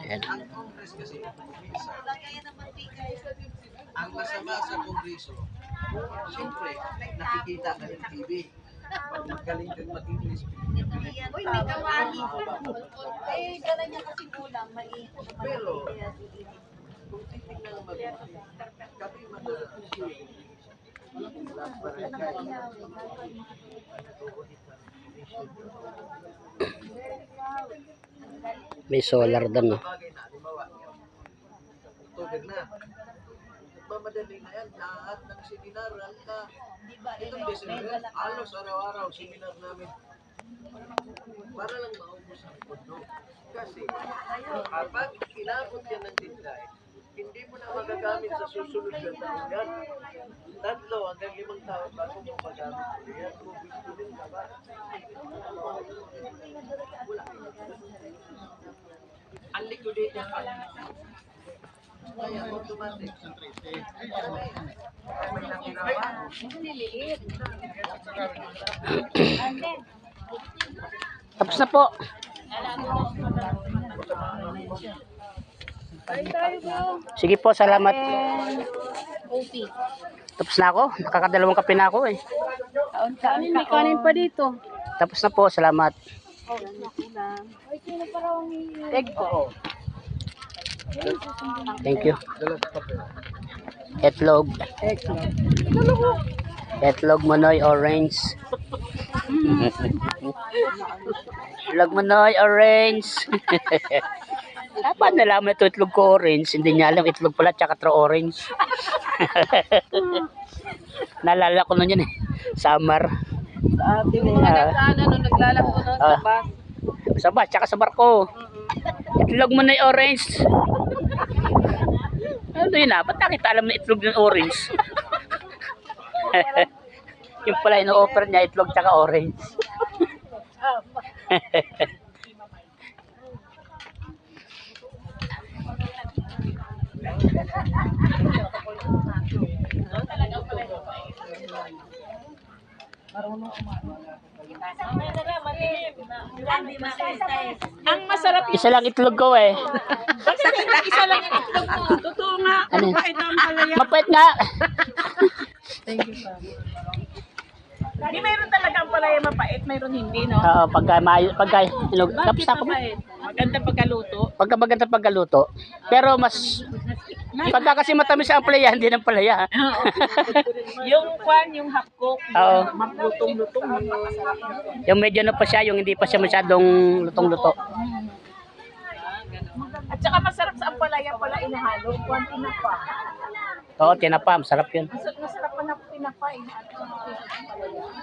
Ayan. Ang Congress kasi, ang masama sa Kongreso, siyempre, nakikita ka ng TV. Pag magaling kang mag-English, Uy, may kawali. Eh, dala niya kasi kulang. May Pero, kung titignan naman natin, kami mga May solar doon. No? tubig na. Mamadali na yan, lahat ng seminar, ka. Itong December, halos araw-araw, seminar namin. Para lang maubos ang pondo. Kasi, kapag inabot yan ng deadline, hindi mo na magagamit sa susunod na taon. Tatlo hanggang limang taon bago mo magamit yan. Kung gusto din ka ba? Wala. Ang liquidated fund. Kaya automatic. May nakirawa. Tapos na po. Sige po, salamat. OP. Tapos na ako. Nakakadalawang kape na ako eh. Kanin, may kanin pa dito. Tapos na po, salamat. Egg po. Thank you. Etlog. Etlog Manoy Orange. Etlog Manoy Orange. Dapat nalaman ito itlog ko orange. Hindi niya alam itlog pala tsaka tro orange. Naalala ko nun yun eh. Summer. Sabi mo nga nagkaano nung naglalako no, sa Ah. bus. Sa bus, tsaka sa barko. Itlog mo na yung orange. Ano yun ah? Ba't nakita alam na itlog ng orange? yung pala ino-offer niya itlog tsaka orange. Ang masarap Isa lang itlog ko eh. Bakit isa lang itlog mo? Totoo nga. Ano? Mapait ang palaya. Mapait nga. Hindi mayroon talagang palaya mapait, mayroon hindi, no? Oo, pagka maayo, pagka na ako. mapait? Maganda pagkaluto. Pagka maganda pagkaluto. Pero mas pagka kasi matamis ang palaya, hindi ng palaya. yung kwan, yung half cook, Oo. maplutong-lutong. Yung medyo ano pa siya, yung hindi pa siya masyadong lutong-luto. At saka masarap sa ampalaya pala inahalo. Kwan tinapa. Oo, tinapa, masarap yun. Masarap, masarap pa na tinapa inahalo. sa ampalaya.